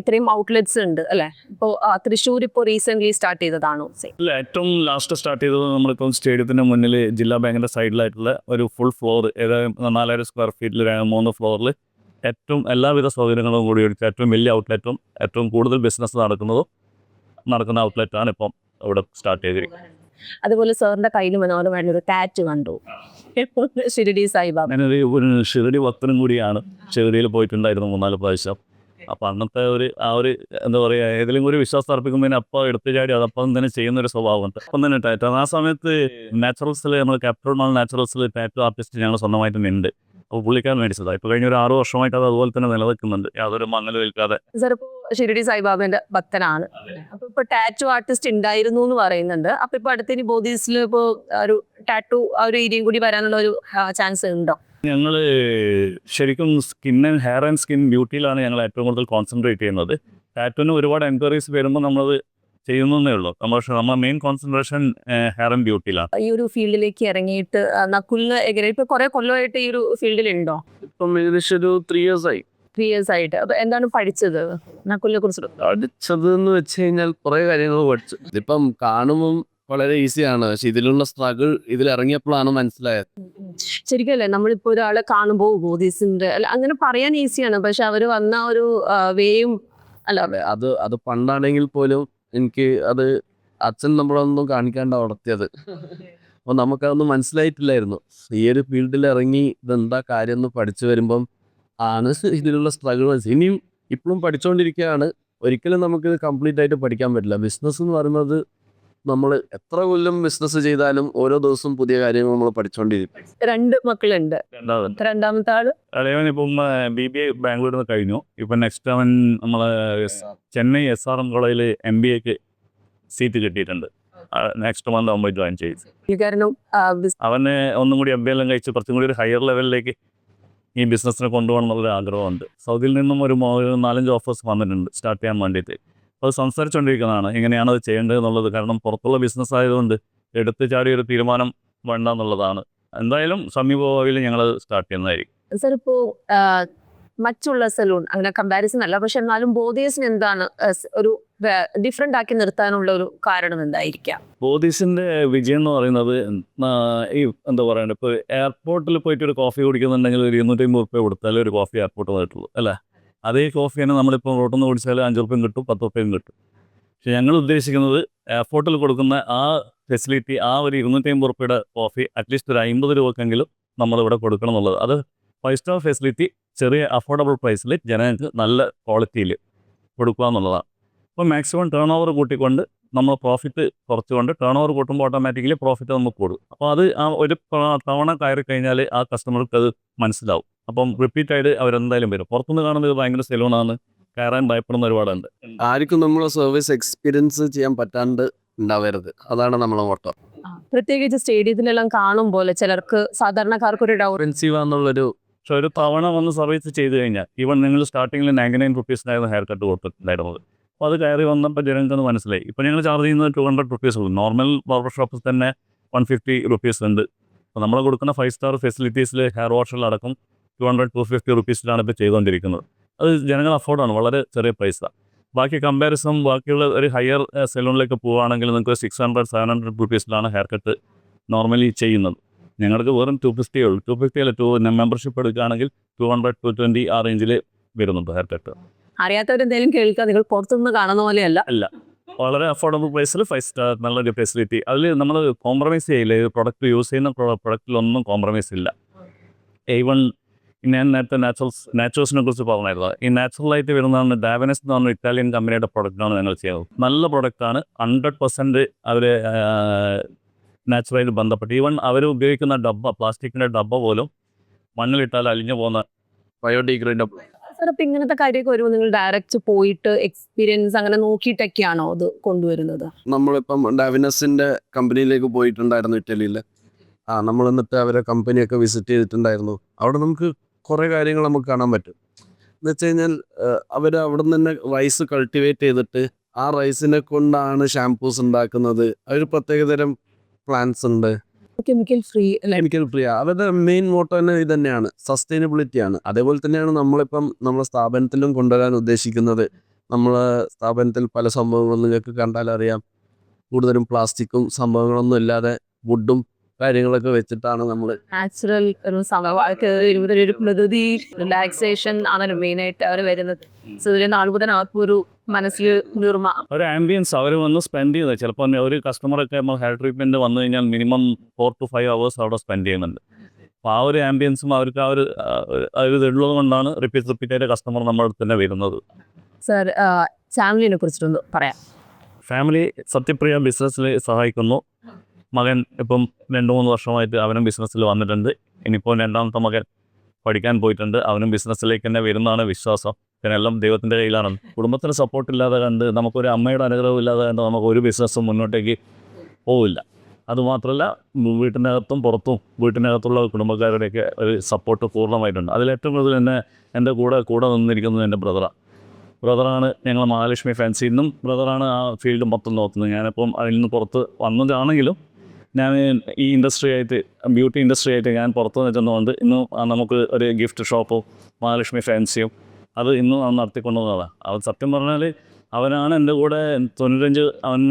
ഇത്രയും ഔട്ട്ലെറ്റ്സ് ഉണ്ട് അല്ലെ? ഇപ്പോ തൃശ്ശൂർ ഇപ്പോ റീസെന്റ് സ്റ്റാർട്ട് ചെയ്തതാണോ? അല്ല ഏറ്റവും ലാസ്റ്റ് സ്റ്റാർട്ട് ചെയ്തത് നമ്മളിപ്പോ സ്റ്റേഡിയത്തിന്റെ മുന്നിൽ ജില്ലാ ബാങ്കിന്റെ സൈഡിലായിട്ടുള്ള ഒരു ഫുൾ ഫ്ലോർ ഏതായാലും നാലായിരം സ്ക്വയർ ഫീറ്റിൽ മൂന്ന് ഫ്ലോറിൽ ഏറ്റവും എല്ലാവിധ സൗകര്യങ്ങളും കൂടി എടുത്ത് ഏറ്റവും വലിയ ഔട്ട്ലെറ്റും ഏറ്റവും കൂടുതൽ ബിസിനസ് നടക്കുന്നതും നടക്കുന്ന ഔട്ട്ലെറ്റാണ് ഇപ്പം അവിടെ സ്റ്റാർട്ട് ചെയ്തിരിക്കുന്നത്. അതുപോലെ സാറിന്റെ കയ്യിൽ മനോഹരമായിട്ടുള്ള ഒരു ടാറ്റ് കണ്ടു. ഷിരിഡി സായിബാബ. ഞാനൊരു ഒരു ഭക്തനും കൂടിയാണ്. ഷിരഡിയിൽ പോയിട്ടുണ്ടായിരുന്നു മൂന്നാൽ പ്രാവശ്യം. അപ്പോൾ അന്നത്തെ ഒരു ആ ഒരു എന്താ പറയുക ഏതെങ്കിലും ഒരു വിശ്വാസം അർപ്പിക്കുമ്പോൾ അപ്പം എടുത്തു ചാടി അതപ്പം തന്നെ ചെയ്യുന്ന ഒരു സ്വഭാവമുണ്ട്. അപ്പം തന്നെ ടാറ്റോ ആ സമയത്ത് നാച്ചുറൽസിൽ നമ്മൾ ക്യാപിറ്റൽ മാൾ നാച്ചുറൽസിൽ ടാറ്റോ ആർട്ടിസ്റ്റ് ഞങ്ങൾ സ്വന്തമായിട്ട് നിന്നുണ്ട് ഉണ്ട് അപ്പോൾ പുള്ളിക്കാരൻ മേടിച്ചതാണ് ഇപ്പോൾ കഴിഞ്ഞ ഒരു ആറു വർഷമായിട്ട് അത് അതുപോലെ തന്നെ നിലനിൽക്കുന്നുണ്ട്. യാതൊരു മങ്ങലും ഏൽക്കാതെ ഇപ്പോ ഷിരടി സായിബാബന്റെ ഭക്തനാണ്. അപ്പൊ ഇപ്പൊ ടാറ്റു ആർട്ടിസ്റ്റ് ഉണ്ടായിരുന്നു എന്ന് പറയുന്നുണ്ട്. അപ്പൊ ഇപ്പൊ അടുത്തിന് ബോധീസിൽ ഇപ്പോ ഒരു ടാറ്റു ആ ഒരു ഏരിയയും കൂടി വരാനുള്ള ഒരു ചാൻസ് ഉണ്ടോ? ഞങ്ങൾ ശരിക്കും skin and hair and skin ബ്യൂട്ടിയിലാണ് ഞങ്ങൾ ഏറ്റവും കൂടുതൽ കോൺസെൻട്രേറ്റ് ചെയ്യുന്നത്. ടാറ്റോന് ഒരുപാട് എൻക്വയറീസ് വരുമ്പോൾ നമ്മളത് ചെയ്യുന്നതേ ഉള്ളൂ. നമ്മൾ നമ്മുടെ മെയിൻ കോൺസെൻട്രേഷൻ ഹെയർ ആൻഡ് ബ്യൂട്ടിയിലാണ് ഈ ഒരു ഫീൽഡിലേക്ക് ഇറങ്ങിയിട്ട് നക്കുലിന് എങ്ങനെ ഇപ്പൊ കുറെ കൊല്ലമായിട്ട് ഈ ഒരു ഫീൽഡിൽ ഉണ്ടോ ഇപ്പം ഏകദേശം ഒരു ത്രീ ഇയേഴ്സ് ആയി. ത്രീ ഇയേഴ്സ് ആയിട്ട്. അപ്പൊ എന്താണ് പഠിച്ചത്? നക്കുലിനെ കുറിച്ച് പഠിച്ചത് എന്ന് വെച്ച് കഴിഞ്ഞാൽ കുറെ കാര്യങ്ങൾ പഠിച്ചു. ഇതിപ്പം കാണുമ്പം വളരെ ഈസിയാണ്. പക്ഷെ ഇതിലുള്ള സ്ട്രഗിൾ ഇതിൽ ഇറങ്ങിയപ്പോഴാണ് മനസ്സിലായത് ശരിക്കല്ലേ? നമ്മളിപ്പോ ഒരാളെ കാണുമ്പോൾ ബോധീസിന്റെ അങ്ങനെ പറയാൻ ഈസിയാണ്. പക്ഷെ അവർ വന്ന ഒരു വേയും അല്ല അതെ അത് അത് പണ്ടാണെങ്കിൽ പോലും എനിക്ക് അത് അച്ഛൻ നമ്മളൊന്നും കാണിക്കാണ്ട വളർത്തിയത്. അപ്പൊ നമുക്കതൊന്നും മനസ്സിലായിട്ടില്ലായിരുന്നു. ഈ ഒരു ഫീൽഡിൽ ഇറങ്ങി ഇതെന്താ കാര്യം എന്ന് പഠിച്ചു വരുമ്പം ആണ് ഇതിലുള്ള സ്ട്രഗിൾ ഇനിയും ഇപ്പോഴും പഠിച്ചുകൊണ്ടിരിക്കുകയാണ് ഒരിക്കലും നമുക്കിത് കംപ്ലീറ്റ് ആയിട്ട് പഠിക്കാൻ പറ്റില്ല. ബിസിനസ് എന്ന് പറയുന്നത് നമ്മൾ എത്ര കൊല്ലം ബിസിനസ് ചെയ്താലും ഓരോ ദിവസവും പുതിയ കാര്യങ്ങൾ നമ്മൾ പഠിച്ചുകൊണ്ടിരിക്കും രണ്ട് മക്കളുണ്ട്. രണ്ടാമത്. രണ്ടാമത്തെ ആൾ? ഇളയവൻ ഇപ്പം ബി ബി എ ബാംഗ്ലൂരിൽ നിന്ന് കഴിഞ്ഞു. ഇപ്പം നെക്സ്റ്റ് അവൻ നമ്മളെ ചെന്നൈ എസ് ആർ എം കോളേജിൽ എം ബി എക്ക് സീറ്റ് കിട്ടിയിട്ടുണ്ട്. നെക്സ്റ്റ് മന്ത് ആകുമ്പോൾ ജോയിൻ ചെയ്യും. കാരണം അവന് ഒന്നും കൂടി എം ബി എല്ലാം കഴിച്ച് കുറച്ചും കൂടി ഒരു ഹയർ ലെവലിലേക്ക് ഈ ബിസിനസ്സിനെ കൊണ്ടുപോകണം എന്നുള്ള ആഗ്രഹമുണ്ട്. സൗദിയിൽ നിന്നും ഒരു നാലഞ്ച് ഓഫേഴ്സ് വന്നിട്ടുണ്ട് സ്റ്റാർട്ട് ചെയ്യാൻ വേണ്ടിയിട്ട്. അത് സംസാരിച്ചുകൊണ്ടിരിക്കുന്നതാണ് എങ്ങനെയാണ് അത് ചെയ്യേണ്ടത് എന്നുള്ളത് കാരണം പുറത്തുള്ള ബിസിനസ് ആയതുകൊണ്ട് എടുത്തു ചാടി ഒരു തീരുമാനം വേണ്ട എന്നുള്ളതാണ് എന്തായാലും സമീപഭാവിയിൽ ഞങ്ങൾ സ്റ്റാർട്ട് ചെയ്യുന്നതായിരിക്കും. സർ ഇപ്പോ മറ്റുള്ള സലൂൺ അങ്ങനെ കമ്പാരിസൺ അല്ല. പക്ഷെ എന്നാലും ബോധീസിന് എന്താണ് ഒരു ഡിഫറെന്റ് ആക്കി നിർത്താനുള്ള ഒരു കാരണം എന്തായിരിക്കാം? ബോധീസിന്റെ വിജയം എന്ന് പറയുന്നത് ഈ എന്താ പറയണ്ട ഇപ്പോൾ എയർപോർട്ടിൽ പോയിട്ട് ഒരു കോഫി കുടിക്കുന്നുണ്ടെങ്കിൽ ഒരു ഇരുന്നൂറ്റി അമ്പത് റുപ്യ കൊടുത്താലേ ഒരു കോഫി എയർപോർട്ട് വന്നിട്ടുള്ളൂ അല്ലേ? അതേ കോഫി തന്നെ നമ്മളിപ്പോൾ റോട്ടിൽ നിന്ന് കുടിച്ചാൽ അഞ്ച് റുപ്യം കിട്ടും പത്ത് റുപ്യം കിട്ടും. പക്ഷെ ഞങ്ങൾ ഉദ്ദേശിക്കുന്നത് എയർപോർട്ടിൽ കൊടുക്കുന്ന ആ ഫെസിലിറ്റി ആ ഒരു ഇരുന്നൂറ്റി അമ്പത് റുപ്യയുടെ കോഫി അറ്റ്ലീസ്റ്റ് ഒരു അമ്പത് രൂപക്കെങ്കിലും നമ്മളിവിടെ കൊടുക്കണം എന്നുള്ളത്. അത് ഫൈവ് സ്റ്റാർ ഫെസിലിറ്റി ചെറിയ അഫോർഡബിൾ പ്രൈസിൽ ജനങ്ങൾക്ക് നല്ല ക്വാളിറ്റിയിൽ കൊടുക്കുക എന്നുള്ളതാണ്. അപ്പോൾ മാക്സിമം ടേൺ ഓവർ കൂട്ടിക്കൊണ്ട് നമ്മൾ പ്രോഫിറ്റ് കുറച്ചുകൊണ്ട് ടേൺ ഓവർ കൂട്ടുമ്പോൾ ഓട്ടോമാറ്റിക്കലി പ്രോഫിറ്റ് നമുക്ക് കൂടും. അപ്പോൾ അത് ആ ഒരു തവണ കയറി കഴിഞ്ഞാൽ ആ കസ്റ്റമർക്ക് അത് മനസ്സിലാവും. അപ്പം റിപ്പീറ്റ് ആയിട്ട് അവരെന്തായാലും വരും. പുറത്തുനിന്ന് കാണുന്നത് ഭയങ്കര സെലൂണാണ് കയറാൻ ഭയപ്പെടുന്ന ഒരുപാടുണ്ട്. ആർക്കും നമ്മളെ സർവീസ് എക്സ്പീരിയൻസ് ചെയ്യാൻ പറ്റാണ്ട് ഉണ്ടാവരുത്. അതാണ് നമ്മളെ മോട്ടോ പ്രത്യേകിച്ച് സ്റ്റേഡിയത്തിലെല്ലാം കാണുമ്പോൾ പോലെ ചിലർക്ക് സാധാരണക്കാർക്ക് ഒരു ഡൗട്ട് എക്സ്പെൻസീവ് എന്നുള്ളൊരു പക്ഷെ ഒരു തവണ വന്ന് സർവീസ് ചെയ്ത് കഴിഞ്ഞാൽ ഈവൻ നിങ്ങൾ സ്റ്റാർട്ടിങ്ങിൽ നയന്റി നയൻ റുപ്പീസിനായിരുന്നു ഹെയർ കട്ട് കൊടുത്തിട്ടുണ്ടായിരുന്നത്. അപ്പോൾ അത് കയറി വന്നപ്പോൾ ജനങ്ങൾക്ക് മനസ്സിലായി. ഇപ്പോൾ ഞങ്ങൾ ചാർജ് ചെയ്യുന്നത് ടു ഹൺഡ്രഡ് റുപ്പീസ് ഉള്ളൂ. നോർമൽ ബാർബർ ഷോപ്പിൽ തന്നെ വൺ ഫിഫ്റ്റി റുപ്പീസ് ഉണ്ട്. അപ്പോൾ നമ്മൾ കൊടുക്കുന്ന ഫൈവ് സ്റ്റാർ ഫെസിലിറ്റീസിൽ ഹെയർ വാഷിലടക്കം ടു ഹൺഡ്രഡ് ടു ഫിഫ്റ്റി റുപ്പീസിലാണ് ഇപ്പോൾ ചെയ്തുകൊണ്ടിരിക്കുന്നത് അത് ജനങ്ങൾ അഫോർഡാണ് വളരെ ചെറിയ പൈസ ബാക്കി കമ്പാരിസൺ ബാക്കിയുള്ള ഒരു ഹയർ സെലൂണിലേക്ക് പോവുകയാണെങ്കിൽ നിങ്ങൾക്ക് സിക്സ് ഹൺഡ്രഡ് സെവൻ ഹൺഡ്രഡ് റുപ്പീസിലാണ് ഹെയർ കട്ട് നോർമലി ചെയ്യുന്നത്. ഞങ്ങൾക്ക് വെറും ടു ഫിഫ്റ്റി ഉള്ളൂ. ടു ഫിഫ്റ്റി അല്ല ടു മെമ്പർഷിപ്പ് എടുക്കുകയാണെങ്കിൽ ടു ഹൺഡ്രഡ് ടു ട്വന്റി ആ റേഞ്ചിൽ വരുന്നുണ്ട് ഹെയർ കട്ട് അറിയാത്തവരെന്തെങ്കിലും കേൾക്കുക നിങ്ങൾ പുറത്തുനിന്ന് കാണുന്ന പോലെയല്ല. അല്ല വളരെ അഫോർഡബിൾ പ്രൈസിൽ ഫൈവ് സ്റ്റാർ നല്ലൊരു ഫെസിലിറ്റി അതിൽ നമ്മൾ കോംപ്രമൈസ് ചെയ്യില്ല ഈ പ്രൊഡക്റ്റ് യൂസ് ചെയ്യുന്ന പ്രൊഡക്റ്റിലൊന്നും കോംപ്രമൈസ് ഇല്ല. ഈവൺ ഞാൻ നേരത്തെ നാച്ചുറൽസ് നാച്ചുറൽസിനെ കുറിച്ച് പറഞ്ഞായിരുന്നു. ഈ നാച്ചുറലായിട്ട് വരുന്നതാണ് ഡാവനസ് എന്ന് പറഞ്ഞ ഇറ്റാലിയൻ കമ്പനിയുടെ പ്രൊഡക്റ്റാണ് ഞങ്ങൾ ചെയ്യുന്നത്. നല്ല പ്രൊഡക്റ്റാണ് ഹൺഡ്രഡ് പെർസെന്റ് അവർ നാച്ചുറലായിട്ട് ബന്ധപ്പെട്ട്. ഈവൻ അവർ ഉപയോഗിക്കുന്ന ഡബ്ബ പ്ലാസ്റ്റിക്കിന്റെ ഡബ്ബ പോലും മണ്ണിലിട്ടാൽ അലിഞ്ഞു പോകുന്ന ബയോഡിഗ്രേഡബിൾ ഇങ്ങനത്തെ കാര്യമൊക്കെ വരുമ്പോൾ നിങ്ങൾ ഡയറക്റ്റ് പോയിട്ട് എക്സ്പീരിയൻസ് അങ്ങനെ നോക്കിയിട്ടൊക്കെയാണോ അത് കൊണ്ടുവരുന്നത്? നമ്മളിപ്പം ഡാവിനസിന്റെ കമ്പനിയിലേക്ക് പോയിട്ടുണ്ടായിരുന്നു ഇറ്റലിയിൽ ആ നമ്മൾ എന്നിട്ട് അവരെ കമ്പനിയൊക്കെ വിസിറ്റ് ചെയ്തിട്ടുണ്ടായിരുന്നു. അവിടെ നമുക്ക് കുറേ കാര്യങ്ങൾ നമുക്ക് കാണാൻ പറ്റും. എന്ന് വെച്ച് കഴിഞ്ഞാൽ അവർ അവിടെ നിന്ന് തന്നെ റൈസ് കൾട്ടിവേറ്റ് ചെയ്തിട്ട് ആ റൈസിനെ കൊണ്ടാണ് ഷാംപൂസ് ഉണ്ടാക്കുന്നത്. അവർ പ്രത്യേകതരം പ്ലാന്റ്സ് ഉണ്ട്. കെമിക്കൽ ഫ്രീ കെമിക്കൽ ഫ്രീ അവരുടെ മെയിൻ മോട്ടോ തന്നെ ഇത് തന്നെയാണ്. സസ്റ്റൈനബിലിറ്റി ആണ്. അതേപോലെ തന്നെയാണ് നമ്മളിപ്പം നമ്മളെ സ്ഥാപനത്തിലും കൊണ്ടുവരാൻ ഉദ്ദേശിക്കുന്നത്. നമ്മളെ സ്ഥാപനത്തിൽ പല സംഭവങ്ങളും നിങ്ങൾക്ക് കണ്ടാൽ അറിയാം കൂടുതലും പ്ലാസ്റ്റിക്കും സംഭവങ്ങളൊന്നും ഇല്ലാതെ വുഡും കാര്യങ്ങളൊക്കെ വെച്ചിട്ടാണ് നമ്മൾ നാച്ചുറൽ ഒരു സംഭവം ഒരു പ്രകൃതി റിലാക്സേഷൻ ആണ് മെയിൻ ആയിട്ട് അവർ വരുന്നത്. സോ ഇതിൽ നാളുകൂടെ ഒരു മനസ്സിൽ നിർമ്മ ഒരു ആംബിയൻസ് അവർ വന്ന് സ്പെൻഡ് ചെയ്യുന്നത്. ചിലപ്പോൾ ഒരു കസ്റ്റമറൊക്കെ നമ്മൾ ഹെയർ ട്രീറ്റ്മെന്റ് വന്നു കഴിഞ്ഞാൽ minimum four to five hours അവിടെ സ്പെൻഡ് ചെയ്യുന്നുണ്ട്. അപ്പോൾ ആ ഒരു ആംബിയൻസും അവർക്ക് ആ ഒരു ഒരു ഇതുള്ളത് കൊണ്ടാണ് റിപ്പീറ്റ് റിപ്പീറ്റ് കസ്റ്റമർ നമ്മുടെ അടുത്ത് തന്നെ വരുന്നത്. സർ ഫാമിലിനെ കുറിച്ചിട്ടൊന്ന് പറയാം. ഫാമിലി സത്യപ്രിയ ബിസിനസ്സിൽ സഹായിക്കുന്നു. മകൻ ഇപ്പം രണ്ട് മൂന്ന് വർഷമായിട്ട് അവനും ബിസിനസ്സിൽ വന്നിട്ടുണ്ട്. ഇനിയിപ്പോൾ രണ്ടാമത്തെ മകൻ പഠിക്കാൻ പോയിട്ടുണ്ട്. അവനും ബിസിനസ്സിലേക്ക് തന്നെ വരുന്നതാണ് വിശ്വാസം. പിന്നെ എല്ലാം ദൈവത്തിന്റെ കയ്യിലാണ്. കുടുംബത്തിന് സപ്പോർട്ട് ഇല്ലാതെ കണ്ട് നമുക്കൊരു അമ്മയുടെ അനുഗ്രഹം ഇല്ലാതെ കണ്ട് നമുക്ക് ഒരു ബിസിനസ്സും മുന്നോട്ടേക്ക് പോവില്ല. അതുമാത്രമല്ല വീട്ടിനകത്തും പുറത്തും വീട്ടിനകത്തുള്ള കുടുംബക്കാരുടെയൊക്കെ ഒരു സപ്പോർട്ട് പൂർണമായിട്ടുണ്ട്. അതിലേറ്റവും കൂടുതൽ എന്നെ എന്റെ കൂടെ കൂടെ നിന്നിരിക്കുന്നത് എന്റെ ബ്രദറാണ് ബ്രദറാണ് ഞങ്ങൾ മഹാലക്ഷ്മി ഫാൻസിന്നും ബ്രദറാണ് ആ ഫീൽഡ് മൊത്തം നോക്കുന്നത്. ഞാനിപ്പം അതിൽ നിന്ന് പുറത്ത് വന്നതാണെങ്കിലും ഞാൻ ഈ ഇൻഡസ്ട്രി ആയിട്ട് ബ്യൂട്ടി ഇൻഡസ്ട്രി ആയിട്ട് ഞാൻ പുറത്ത് നിൽക്കുന്നതുകൊണ്ട് ഇന്നും നമുക്ക് ഒരു ഗിഫ്റ്റ് ഷോപ്പും മഹാലക്ഷ്മി ഫാൻസിയും അത് ഇന്നും അവൻ നടത്തിക്കൊണ്ടുവന്നതാണ്. അവൻ സത്യം പറഞ്ഞാൽ അവനാണ് എന്റെ കൂടെ തൊണ്ണൂറ്റഞ്ച് അവൻ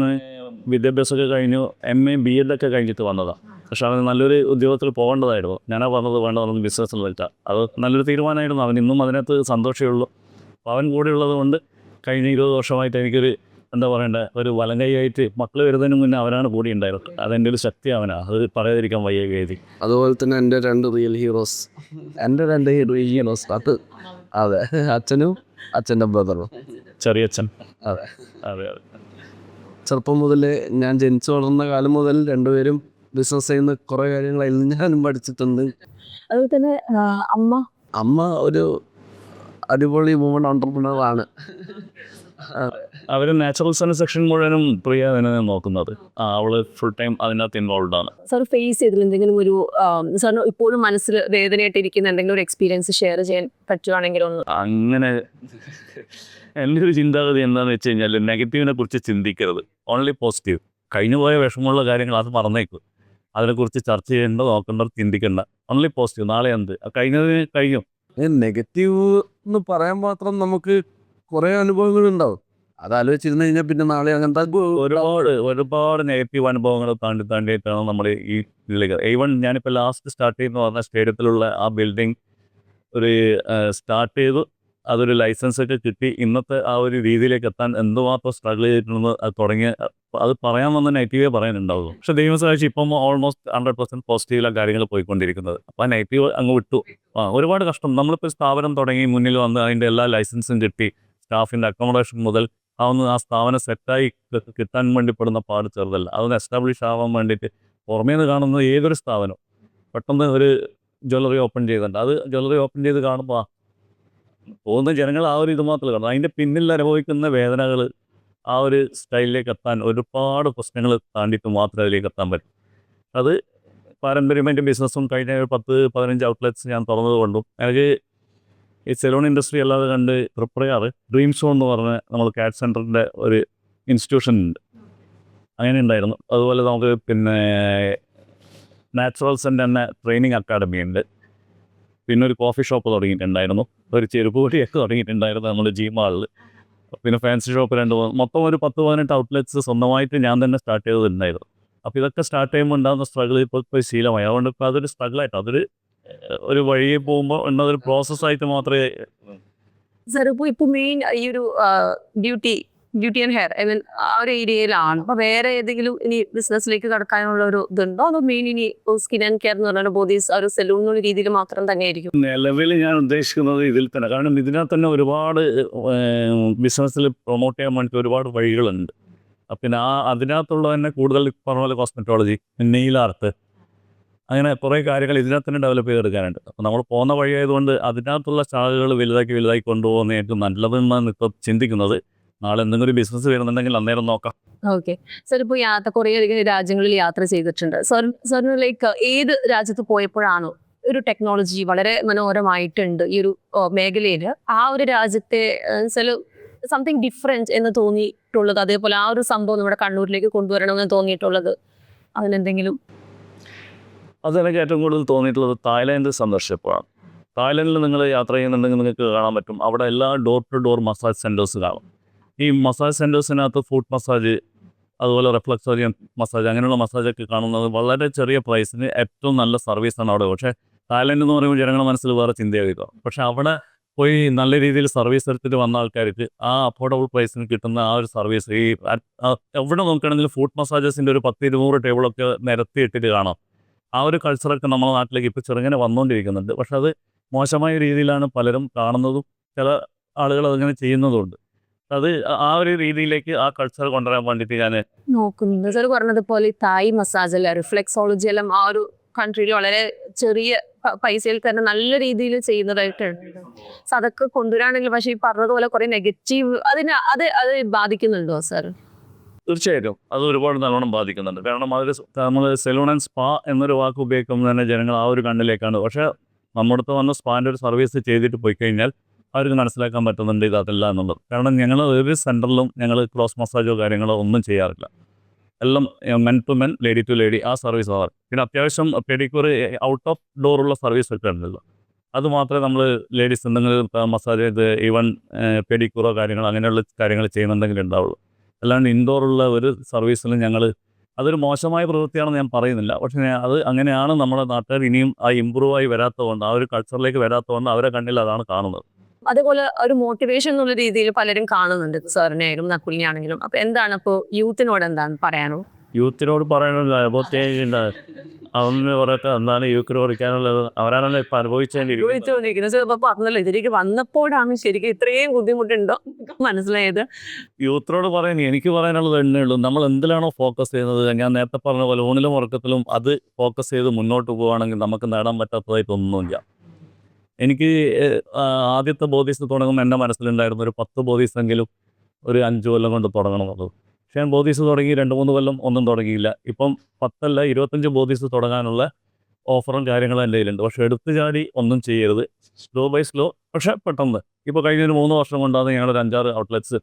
വിദ്യാഭ്യാസമൊക്കെ കഴിഞ്ഞു എം എ ബി എഡൊക്കെ കഴിഞ്ഞിട്ട് വന്നതാണ്. പക്ഷെ അവന് നല്ലൊരു ഉദ്യോഗത്തിൽ പോകേണ്ടതായിരുന്നു. ഞാനാ പറഞ്ഞത് വേണ്ട പറഞ്ഞത് ബിസിനസ്സിൽ വെച്ചാൽ അത് നല്ലൊരു തീരുമാനമായിരുന്നു. അവൻ ഇന്നും അതിനകത്ത് സന്തോഷമേ ഉള്ളൂ. അവൻ കൂടെ ഉള്ളത് കൊണ്ട് കഴിഞ്ഞ ഇരുപത് വർഷമായിട്ട് എനിക്കൊരു എന്താ പറയണ്ടേ ഒരു വലങ്കൈയായിട്ട് മക്കൾ വരുന്നതിന് മുന്നേ അവനാണ് കൂടി ഉണ്ടായിരുന്നത്. അതെന്റെ ഒരു ശക്തി അവനാണ് അത് പറയാതിരിക്കാൻ വയ്യ വേദി അതുപോലെ തന്നെ എന്റെ രണ്ട് റിയൽ ഹീറോസ് എന്റെ രണ്ട് റിയൽ ഹീറോസ് അത് അതെ അച്ഛനും അച്ഛന്റെ ബ്രദറും ചെറിയച്ഛൻ അതെ. അതെ അതെ. ചെറുപ്പം മുതൽ ഞാൻ ജനിച്ചു വളർന്ന കാലം മുതൽ രണ്ടുപേരും ബിസിനസ് ചെയ്യുന്ന കുറേ കാര്യങ്ങൾ അതിൽ ഞാനും പഠിച്ചിട്ടുണ്ട്. അതുപോലെ തന്നെ അമ്മ. അമ്മ ഒരു അടിപൊളി വുമൺ ഓണ്ടർപ്രണർ ആണ്. അവർ നാച്ചുറൽ സൺ സെക്ഷൻ മുഴുവനും പ്രിയ തന്നെ നോക്കുന്നത്. അവൾ ഫുൾ ടൈം അതിനകത്ത് ഇൻവോൾവ് ആണ്. സാർ ഫേസ് ചെയ്തത് എന്തെങ്കിലും ഒരു സാറിന് ഇപ്പോഴും മനസ്സിൽ വേദനയായിട്ടിരിക്കുന്ന എന്തെങ്കിലും ഒരു എക്സ്പീരിയൻസ് ഷെയർ ചെയ്യാൻ പറ്റുവാണെങ്കിൽ ഒന്ന് അങ്ങനെ എന്റെ ഒരു ചിന്താഗതി എന്താണെന്ന് വെച്ച് കഴിഞ്ഞാൽ നെഗറ്റീവിനെ കുറിച്ച് ചിന്തിക്കരുത്. ഓൺലി പോസിറ്റീവ് കഴിഞ്ഞു പോയ വിഷമമുള്ള കാര്യങ്ങൾ അത് മറന്നേക്കും. അതിനെക്കുറിച്ച് ചർച്ച ചെയ്യേണ്ട നോക്കേണ്ട ചിന്തിക്കേണ്ട. ഓൺലി പോസിറ്റീവ് നാളെ എന്ത്? കഴിഞ്ഞത് കഴിഞ്ഞു. നെഗറ്റീവ് എന്ന് പറയാൻ മാത്രം നമുക്ക് കുറേ അനുഭവങ്ങൾ ഉണ്ടാവും അത് ആലോചിച്ചിരുന്നു കഴിഞ്ഞാൽ പിന്നെ നാളെ അങ്ങനത്തെ ഒരുപാട് ഒരുപാട് നെഗറ്റീവ് അനുഭവങ്ങൾ താണ്ടി താണ്ടിയിട്ടാണ് നമ്മൾ ഈ ഇതിലേക്ക് ഈവൺ ഞാനിപ്പോൾ ലാസ്റ്റ് സ്റ്റാർട്ട് ചെയ്യുന്ന പറഞ്ഞ സ്റ്റേഡിയത്തിലുള്ള ആ ബിൽഡിംഗ് ഒരു സ്റ്റാർട്ട് ചെയ്തു. അതൊരു ലൈസൻസ് ഒക്കെ കിട്ടി. ഇന്നത്തെ ആ ഒരു രീതിയിലേക്ക് എത്താൻ എന്തുമാത്രം സ്ട്രഗിൾ ചെയ്തിട്ടുണ്ടെന്ന് അത് തുടങ്ങിയ അത് പറയാൻ വന്ന നെഗറ്റീവേ പറയാനുണ്ടാവുള്ളൂ. പക്ഷെ ദൈവം സഹായിച്ച് ഇപ്പം ഓൾമോസ്റ്റ് ഹൺഡ്രഡ് പെർസെന്റ് പോസിറ്റീവിലാണ് കാര്യങ്ങൾ പോയിക്കൊണ്ടിരിക്കുന്നത്. അപ്പോൾ ആ നെഗറ്റീവ് അങ്ങ് വിട്ടു. ആ ഒരുപാട് കഷ്ടം. നമ്മളിപ്പോൾ സ്ഥാപനം തുടങ്ങി മുന്നിൽ വന്ന് അതിന്റെ എല്ലാ ലൈസൻസും കിട്ടി. സ്റ്റാഫിന്റെ അക്കോമഡേഷൻ മുതൽ ആ ഒന്ന് ആ സ്ഥാപനം സെറ്റായി കിട്ടാൻ വേണ്ടി പെടുന്ന പാട് ചെറുതല്ല. അതൊന്ന് എസ്റ്റാബ്ലിഷ് ആവാൻ വേണ്ടിയിട്ട് പുറമേ നിന്ന് കാണുന്ന ഏതൊരു സ്ഥാപനം പെട്ടെന്ന് ഒരു ജ്വല്ലറി ഓപ്പൺ ചെയ്തിട്ടുണ്ട്. അത് ജ്വല്ലറി ഓപ്പൺ ചെയ്ത് കാണുമ്പോൾ പോകുന്ന ജനങ്ങൾ ആ ഒരു ഇത് മാത്രമേ കാണും അതിന്റെ പിന്നിൽ അനുഭവിക്കുന്ന വേദനകൾ ആ ഒരു സ്റ്റൈലിലേക്ക് എത്താൻ ഒരുപാട് പ്രശ്നങ്ങൾ താണ്ടിയിട്ട് മാത്രമേ അതിലേക്ക് എത്താൻ പറ്റും. അത് പാരമ്പര്യമായിട്ട് ബിസിനസ്സും കഴിഞ്ഞ ഒരു പത്ത് പതിനഞ്ച് ഔട്ട്ലെറ്റ്സ് ഞാൻ തുറന്നത് കൊണ്ടും എനിക്ക് ഈ സെലോൺ ഇൻഡസ്ട്രി അല്ലാതെ കണ്ട് പ്രിപ്പറയാറ് ഡ്രീം സോൺ എന്ന് പറഞ്ഞ നമ്മൾ കാറ്റ് സെന്ററിന്റെ ഒരു ഇൻസ്റ്റിറ്റ്യൂഷൻ ഉണ്ട്. അങ്ങനെ ഉണ്ടായിരുന്നു. അതുപോലെ നമുക്ക് പിന്നെ നാച്ചുറൽസിന്റെ തന്നെ ട്രെയിനിങ് അക്കാഡമി ഉണ്ട്. പിന്നെ ഒരു കോഫി ഷോപ്പ് തുടങ്ങിയിട്ടുണ്ടായിരുന്നു. ഒരു ചെരുപ്പ് പൊടിയൊക്കെ തുടങ്ങിയിട്ടുണ്ടായിരുന്നു നമ്മുടെ ജി മാളിൽ പിന്നെ ഫാൻസി ഷോപ്പ് രണ്ട് മൊത്തം ഒരു പത്ത് പതിനെട്ട് ഔട്ട്ലെറ്റ്സ് സ്വന്തമായിട്ട് ഞാൻ തന്നെ സ്റ്റാർട്ട് ചെയ്തിട്ടുണ്ടായിരുന്നു അപ്പോൾ ഇതൊക്കെ സ്റ്റാർട്ട് ചെയ്യുമ്പോൾ ഉണ്ടാകുന്ന സ്ട്രഗിൾ ഇപ്പോൾ ഇപ്പോൾ ശീലമായി. അതുകൊണ്ട് ഇപ്പോൾ അതൊരു സ്ട്രഗിളായിട്ട് അതൊരു ഒരു വഴിയെ പോകുമ്പോൾ ഉള്ളതൊരു പ്രോസസ്സായിട്ട് മാത്രമേ സാർ ഇപ്പോൾ ഇപ്പോൾ മെയിൻ ഈ ഒരു duty duty and hair I mean ആ ഒരു ഏരിയയിലാണ് അപ്പൊ വേറെ ഏതെങ്കിലും ഇനി ബിസിനസ്സിലേക്ക് കടക്കാനുള്ള ഒരു ഇതുണ്ടോ? അതോ മെയിൻ ഇനി സ്കിൻ ആൻഡ് കെയർ എന്ന് പറഞ്ഞാൽ ബോഡീസ് ഒരു സെലൂൺ എന്നുള്ള രീതിയിൽ മാത്രം തന്നെ ആയിരിക്കും നിലവിൽ ഞാൻ ഉദ്ദേശിക്കുന്നത് ഇതിൽ തന്നെ. കാരണം ഇതിനകത്ത് തന്നെ ഒരുപാട് ബിസിനസ്സിൽ പ്രൊമോട്ട് ചെയ്യാൻ വേണ്ടിയിട്ട് ഒരുപാട് വഴികളുണ്ട്. പിന്നെ ആ അതിനകത്തുള്ള തന്നെ കൂടുതൽ പറഞ്ഞ പോലെ കോസ്മെറ്റോളജി നെയിൽ ആർട്ട് അങ്ങനെ കുറേ കാര്യങ്ങൾ ഇതിനകത്ത് തന്നെ ഡെവലപ്പ് ചെയ്തെടുക്കാനുണ്ട്. അപ്പോൾ നമ്മൾ പോകുന്ന വഴിയായതുകൊണ്ട് അതിനകത്തുള്ള ശാഖകൾ വലുതാക്കി വലുതാക്കി കൊണ്ടുപോകുന്ന ഏറ്റവും നല്ലതെന്നാണ് ഇപ്പോൾ ചിന്തിക്കുന്നത്. നാളെ എന്തെങ്കിലും ബിസിനസ് വരുന്നുണ്ടെങ്കിൽ അന്നേരം നോക്കാം. ഓക്കെ. സർ ഇപ്പോൾ യാത്ര കുറേ അധികം രാജ്യങ്ങളിൽ യാത്ര ചെയ്തിട്ടുണ്ട്. സർ സർ ലൈക്ക് ഏത് രാജ്യത്ത് പോയപ്പോഴാണോ ഒരു ടെക്നോളജി വളരെ മനോഹരമായിട്ടുണ്ട് ഈ ഒരു മേഖലയിൽ ആ ഒരു രാജ്യത്തെ ചില സംതിങ് ഡിഫറെന്റ് എന്ന് തോന്നിയിട്ടുള്ളത് അതേപോലെ ആ ഒരു സംഭവം നമ്മുടെ കണ്ണൂരിലേക്ക് കൊണ്ടുവരണമെന്ന് തോന്നിയിട്ടുള്ളത് അതിനെന്തെങ്കിലും അതെനിക്ക് ഏറ്റവും കൂടുതൽ തോന്നിയിട്ടുള്ളത് തായ്ലാൻഡ് സന്ദർശിച്ചപ്പോഴാണ്. തായ്ലൻഡിൽ നിങ്ങൾ യാത്ര ചെയ്യുന്നുണ്ടെങ്കിൽ നിങ്ങൾക്ക് കാണാൻ പറ്റും. അവിടെ എല്ലാ door to door massage centres കാണും. ഈ മസാജ് സെന്റേഴ്സിനകത്ത് ഫുഡ് മസാജ് അതുപോലെ റിഫ്ലക്സോറിയൻ മസാജ് അങ്ങനെയുള്ള മസാജൊക്കെ കാണുന്നത് വളരെ ചെറിയ പ്രൈസിന് ഏറ്റവും നല്ല സർവീസാണ് അവിടെ. പക്ഷേ തായ്ലൻഡ് എന്ന് പറയുമ്പോൾ ജനങ്ങളുടെ മനസ്സിൽ വേറെ ചിന്തയായിരിക്കും പക്ഷേ അവിടെ പോയി നല്ല രീതിയിൽ സർവീസ് എടുത്തിട്ട് വന്ന ആൾക്കാർക്ക് ആ അഫോർഡബിൾ പ്രൈസിന് കിട്ടുന്ന ആ ഒരു സർവീസ് ഈ എവിടെ നോക്കുകയാണെങ്കിലും ഫുഡ് മസാജസിന്റെ ഒരു പത്ത് ഇരുന്നൂറ് ടേബിളൊക്കെ നിരത്തി ഇട്ടിട്ട് കാണാം. ആ ഒരു കൾച്ചറൊക്കെ നമ്മുടെ നാട്ടിലേക്ക് ഇപ്പോൾ ചെറുങ്ങനെ വന്നുകൊണ്ടിരിക്കുന്നുണ്ട് പക്ഷെ അത് മോശമായ രീതിയിലാണ് പലരും കാണുന്നതും ചില ആളുകൾ അതങ്ങനെ ചെയ്യുന്നതുമുണ്ട്. അത് ആ ഒരു രീതിയിലേക്ക് ആ കൾച്ചർ കൊണ്ടുവരാൻ വേണ്ടിയിട്ട് ഞാൻ നോക്കുന്നത് സാർ പറഞ്ഞതുപോലെ തായ് മസാജ് അല്ല റിഫ്ലെക്സോളജി എല്ലാം ആ ഒരു കൺട്രിയിൽ വളരെ ചെറിയ പൈസയിൽ തന്നെ നല്ല രീതിയിൽ ചെയ്യുന്നതായിട്ടുണ്ട് സോ അതൊക്കെ കൊണ്ടുവരാണെങ്കിൽ പക്ഷേ ഈ പറഞ്ഞതുപോലെ കുറെ നെഗറ്റീവ് അതിന് അത് അത് ബാധിക്കുന്നുണ്ടോ സാർ തീർച്ചയായിട്ടും. അത് ഒരുപാട് നല്ലോണം ബാധിക്കുന്നുണ്ട്. കാരണം അതിൽ നമ്മൾ സെലൂൺ ആൻഡ് സ്പാ എന്നൊരു വാക്ക് ഉപയോഗിക്കുമ്പോൾ തന്നെ ജനങ്ങൾ ആ ഒരു കണ്ണിലേക്കാണ്. പക്ഷേ നമ്മുടെ അടുത്ത് വന്ന സ്പാന്റെ ഒരു സർവീസ് ചെയ്തിട്ട് പോയി കഴിഞ്ഞാൽ അവർക്ക് മനസ്സിലാക്കാൻ പറ്റുന്നുണ്ട് ഇത് അതല്ല എന്നുള്ളത്. കാരണം ഞങ്ങൾ ഒരു സെന്ററിലും ഞങ്ങൾ ക്രോസ് മസാജോ കാര്യങ്ങളോ ഒന്നും ചെയ്യാറില്ല. എല്ലാം men to men lady to lady ആ സർവീസ് ആവാറ് പിന്നെ അത്യാവശ്യം പെഡിക്യൂർ ഔട്ട് ഓഫ് ഡോറുള്ള സർവീസ് ഒക്കെ ഉണ്ടല്ലോ അത് മാത്രമേ നമ്മൾ ലേഡീസ് എന്തെങ്കിലും മസാജ് ചെയ്ത് ഈവൻ പെഡിക്യൂറോ കാര്യങ്ങളോ അങ്ങനെയുള്ള കാര്യങ്ങൾ ചെയ്യുന്നുണ്ടെങ്കിൽ ഉണ്ടാവുള്ളൂ. അല്ലാണ്ട് ഇൻഡോറുള്ള ഒരു സർവീസിലും ഞങ്ങൾ അതൊരു മോശമായ പ്രവൃത്തിയാണെന്ന് ഞാൻ പറയുന്നില്ല. പക്ഷേ അത് അങ്ങനെയാണ് നമ്മുടെ നാട്ടുകാർ ഇനിയും ആ ഇമ്പ്രൂവ് ആയി വരാത്തതുകൊണ്ട് ആ ഒരു കൾച്ചറിലേക്ക് വരാത്തതുകൊണ്ട് അവരെ കണ്ണിൽ അതാണ് കാണുന്നത്. അതേപോലെ ഒരു മോട്ടിവേഷൻ എന്നുള്ള രീതിയിൽ പലരും കാണുന്നുണ്ട്. സാറിനെ ആയാലും നക്കുലിനെ ആണെങ്കിലും. അപ്പൊ എന്താണ്? ഇപ്പോൾ യൂത്തിനോട് എന്താണ് പറയാനോ യൂത്തിനോട് പറയാനുള്ള പ്രത്യേകിച്ച് അതൊന്നും പറയട്ടെ എന്താണ് യൂക്കിന് കുറിക്കാനുള്ളത് അവരാണല്ലോ ഇപ്പം പറഞ്ഞല്ലോ ഇതിലേക്ക് വന്നപ്പോഴാണ് ശരിക്കും ഇത്രയും ബുദ്ധിമുട്ടുണ്ടോ മനസ്സിലായത്. യൂത്തിനോട് പറയാൻ എനിക്ക് പറയാനുള്ളത് തന്നെ ഉള്ളൂ. നമ്മൾ എന്തിലാണോ ഫോക്കസ് ചെയ്യുന്നത്? ഞാൻ നേരത്തെ പറഞ്ഞ പോലെ ഊണിലും ഉറക്കത്തിലും അത് ഫോക്കസ് ചെയ്ത് മുന്നോട്ട് പോവുകയാണെങ്കിൽ നമുക്ക് നേടാൻ പറ്റാത്തതായിട്ടൊന്നുമില്ല എനിക്ക് ആദ്യത്തെ ബോധീസ് തുടങ്ങുമ്പോൾ എന്റെ മനസ്സിലുണ്ടായിരുന്നു ഒരു പത്ത് ബോധീസെങ്കിലും ഒരു അഞ്ച് കൊല്ലം കൊണ്ട് തുടങ്ങണം എന്നുള്ളത്. ഞാൻ ബോധീസ് തുടങ്ങി രണ്ട് മൂന്ന് കൊല്ലം ഒന്നും തുടങ്ങിയില്ല. ഇപ്പം പത്തല്ല ഇരുപത്തഞ്ച് ബോധീസ് തുടങ്ങാനുള്ള ഓഫറും കാര്യങ്ങളും എന്റെ കയ്യിലുണ്ട്. പക്ഷേ എടുത്തു ചാടി ഒന്നും ചെയ്യരുത്. സ്ലോ ബൈ സ്ലോ പക്ഷേ പെട്ടെന്ന്. ഇപ്പോൾ കഴിഞ്ഞ ഒരു മൂന്ന് വർഷം കൊണ്ടാണ് ഞങ്ങളൊരു അഞ്ചാറ് ഔട്ട്ലെറ്റ്സ്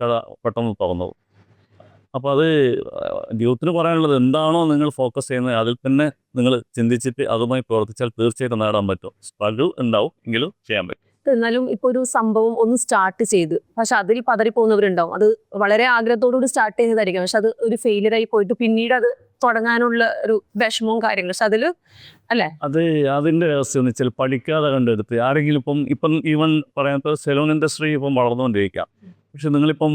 കട പെട്ടെന്ന് തുറന്നത്. അപ്പോൾ അത് യൂത്തിന് പറയാനുള്ളത് എന്താണോ നിങ്ങൾ ഫോക്കസ് ചെയ്യുന്നത് അതിൽ തന്നെ നിങ്ങൾ ചിന്തിച്ചിട്ട് അതുമായി പ്രവർത്തിച്ചാൽ തീർച്ചയായിട്ടും നേടാൻ പറ്റും. സ്ട്രഗിൾ ഉണ്ടാവും എങ്കിലും ചെയ്യാൻ പറ്റും. എന്നാലും ഇപ്പൊ ഒരു സംഭവം ഒന്ന് സ്റ്റാർട്ട് ചെയ്ത്. പക്ഷെ അതിൽ പതറിപ്പോകുന്നവരുണ്ടാവും. അത് വളരെ ആഗ്രഹത്തോടുകൂടി സ്റ്റാർട്ട് ചെയ്യുന്നതായിരിക്കും പക്ഷെ അത് ഒരു ഫെയിലിയർ ആയി പോയിട്ട് പിന്നീട് അത് തുടങ്ങാനുള്ള ഒരു വിഷമവും കാര്യങ്ങളും. പക്ഷെ അല്ലേ? അത് അതിന്റെ രഹസ്യം എന്ന് വെച്ചാൽ പഠിക്കാതെ കണ്ടെടുത്ത്. ആരെങ്കിലും ഇപ്പം ഇപ്പം ഈവൻ പറയാത്ത സെലോൺ ഇൻഡസ്ട്രി ഇപ്പം വളർന്നുകൊണ്ടിരിക്കാം. പക്ഷെ നിങ്ങളിപ്പം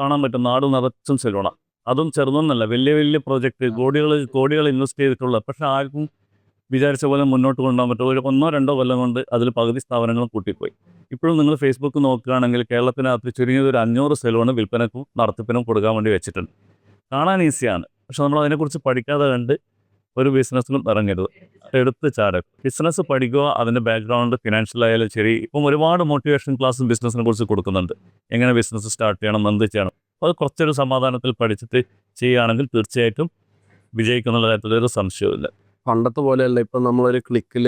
കാണാൻ പറ്റും നാട് നിറച്ചും സെലൂണാണ് അതും ചെറുതൊന്നല്ല. വലിയ വലിയ പ്രോജക്റ്റ് കോടികൾ കോടികൾ ഇൻവെസ്റ്റ് ചെയ്തിട്ടുള്ള. പക്ഷെ ആർക്കും വിചാരിച്ച പോലെ മുന്നോട്ട് കൊണ്ടുപോകാൻ പറ്റും ഒരു ഒന്നോ രണ്ടോ കൊല്ലം കൊണ്ട് അതിൽ പകുതി സ്ഥാപനങ്ങളും കൂട്ടിപ്പോയി. ഇപ്പോഴും നിങ്ങൾ ഫേസ്ബുക്ക് നോക്കുകയാണെങ്കിൽ കേരളത്തിനകത്ത് ചുരുങ്ങിയത് ഒരു അഞ്ഞൂറ് സെലൂണ് വിൽപ്പനക്കും നടത്തിപ്പിനും കൊടുക്കാൻ വേണ്ടി വെച്ചിട്ടുണ്ട്. കാണാൻ ഈസിയാണ്. പക്ഷെ നമ്മൾ അതിനെക്കുറിച്ച് പഠിക്കാതെ കണ്ട് ഒരു ബിസിനസ്സിലും ഇറങ്ങരുത്. എടുത്ത് ചാടുക ബിസിനസ് പഠിക്കുക അതിന്റെ ബാക്ക്ഗ്രൗണ്ട് ഫിനാൻഷ്യൽ ആയാലും ശരി. ഇപ്പം ഒരുപാട് മോട്ടിവേഷൻ ക്ലാസ്സും ബിസിനസ്സിനെ കുറിച്ച് കൊടുക്കുന്നുണ്ട്. എങ്ങനെ ബിസിനസ് സ്റ്റാർട്ട് ചെയ്യണം എന്ത് ചെയ്യണം? അത് കുറച്ചൊരു സമാധാനത്തിൽ പഠിച്ചിട്ട് ചെയ്യുകയാണെങ്കിൽ തീർച്ചയായിട്ടും വിജയിക്കുന്നുള്ള കാര്യത്തിൽ ഒരു സംശയവുമില്ല. പണ്ടത്തെ പോലെയല്ല. ഇപ്പം നമ്മളൊരു ക്ലിക്കിൽ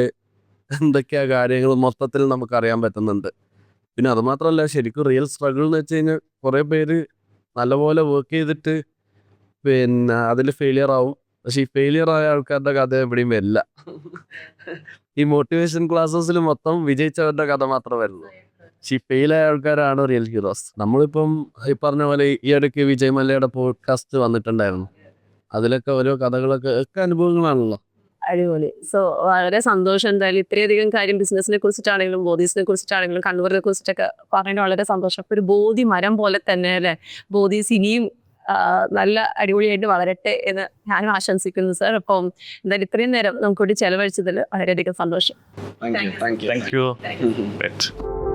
എന്തൊക്കെയാ കാര്യങ്ങൾ മൊത്തത്തിൽ നമുക്ക് അറിയാൻ പറ്റുന്നുണ്ട്. പിന്നെ അതുമാത്രമല്ല ശരിക്കും റിയൽ സ്ട്രഗിൾ എന്ന് വെച്ച് കഴിഞ്ഞാൽ കുറേ പേര് നല്ലപോലെ വർക്ക് ചെയ്തിട്ട് പിന്നെ അതിൽ ഫെയിലിയർ ആവും. പക്ഷെ ഈ ഫെയിലിയർ ആയ ആൾക്കാരുടെ കഥ എവിടെയും വരില്ല. ഈ മോട്ടിവേഷൻ ക്ലാസ്സസിൽ മൊത്തം വിജയിച്ചവരുടെ കഥ മാത്രമേ വരുള്ളൂ. പക്ഷെ ഈ ഫെയിലായ ആൾക്കാരാണ് റിയൽ ഹീറോസ് നമ്മളിപ്പം ഈ പറഞ്ഞ പോലെ ഈ ഇടയ്ക്ക് വിജയ് മല്ലയുടെ പോഡ്കാസ്റ്റ് വന്നിട്ടുണ്ടായിരുന്നു. അതിലൊക്കെ ഓരോ കഥകളൊക്കെ ഒക്കെ അനുഭവങ്ങളാണല്ലോ. അടിപൊളി. സോ വളരെ സന്തോഷം. എന്തായാലും ഇത്രയധികം കാര്യം ബിസിനസിനെ കുറിച്ചിട്ടാണെങ്കിലും ബോധീസിനെ കുറിച്ചിട്ടാണെങ്കിലും കണ്ണൂരിനെ കുറിച്ചിട്ടൊക്കെ പറയുന്നത് വളരെ സന്തോഷം. അപ്പൊ ഒരു ബോധി മരം പോലെ തന്നെ അല്ലെ? ബോധീസ് ഇനിയും നല്ല അടിപൊളിയായിട്ട് വളരട്ടെ എന്ന് ഞാനും ആശംസിക്കുന്നു സാർ അപ്പം എന്തായാലും ഇത്രയും നേരം നമുക്കൂടി ചെലവഴിച്ചതിൽ വളരെയധികം സന്തോഷം. Thank you thank thank you